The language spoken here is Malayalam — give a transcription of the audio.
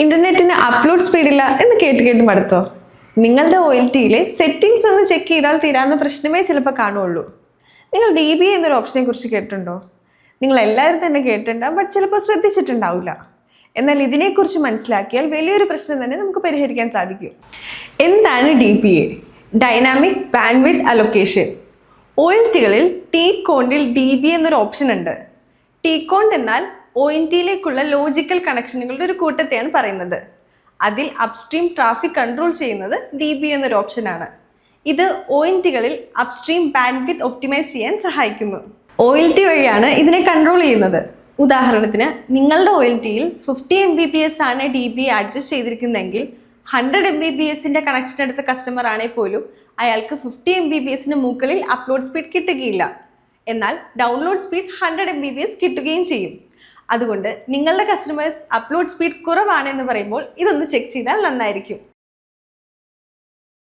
ഇന്റർനെറ്റിന് അപ്ലോഡ് സ്പീഡില്ല എന്ന് കേട്ട് കേട്ട് മടുത്തോ? നിങ്ങളുടെ ഒ എൽ ടിയിലെ സെറ്റിംഗ്സ് ഒന്ന് ചെക്ക് ചെയ്താൽ തീരാവുന്ന പ്രശ്നമേ ചിലപ്പോൾ കാണുള്ളൂ. നിങ്ങൾ ഡി ബി എന്നൊരു ഓപ്ഷനെ കുറിച്ച് കേട്ടിട്ടുണ്ടോ? നിങ്ങൾ എല്ലാവരും തന്നെ കേട്ടിട്ടുണ്ടാവും ബട്ട് ചിലപ്പോൾ ശ്രദ്ധിച്ചിട്ടുണ്ടാവില്ല എന്നാൽ ഇതിനെക്കുറിച്ച് മനസ്സിലാക്കിയാൽ വലിയൊരു പ്രശ്നം തന്നെ നമുക്ക് പരിഹരിക്കാൻ സാധിക്കും. എന്താണ് D P A dynamic bandwidth allocation O L ടികളിൽ T കോണ്ടിൽ ഡി ബി എന്നൊരു ഓപ്ഷൻ ഉണ്ട്. ടീ കോണ്ട് എന്നാൽ ഒ എൻ ടിയിലേക്കുള്ള ലോജിക്കൽ കണക്ഷനുകളുടെ ഒരു കൂട്ടത്തെയാണ് പറയുന്നത്. അതിൽ അപ്സ്ട്രീം ട്രാഫിക് കൺട്രോൾ ചെയ്യുന്നത് ഡി ബി എന്നൊരു ഓപ്ഷനാണ് ഇത് ഒ എൻ ടികളിൽ അപ്സ്ട്രീം ബാൻഡ് വിത്ത് ഒപ്റ്റിമൈസ് ചെയ്യാൻ സഹായിക്കുന്നു. ഒ എൽ ടി വഴിയാണ് ഇതിനെ കൺട്രോൾ ചെയ്യുന്നത്. ഉദാഹരണത്തിന് നിങ്ങളുടെ ഒ എൽ ടിയിൽ fifty M B P S ആണ് ഡി ബി അഡ്ജസ്റ്റ് ചെയ്തിരിക്കുന്നതെങ്കിൽ ഹൺഡ്രഡ് എം ബി ബി എസിന്റെ കണക്ഷൻ എടുത്ത കസ്റ്റമർ ആണെങ്കിൽ പോലും അയാൾക്ക് ഫിഫ്റ്റി എം ബി ബി എസിന് മുകളിൽ അപ്ലോഡ് സ്പീഡ് കിട്ടുകയില്ല. എന്നാൽ download speed hundred M B P S കിട്ടുകയും ചെയ്യും. അതുകൊണ്ട് നിങ്ങളുടെ കസ്റ്റമേഴ്സ് അപ്ലോഡ് സ്പീഡ് കുറവാണെന്ന് പറയുമ്പോൾ ഇതൊന്ന് ചെക്ക് ചെയ്താൽ നന്നായിരിക്കും.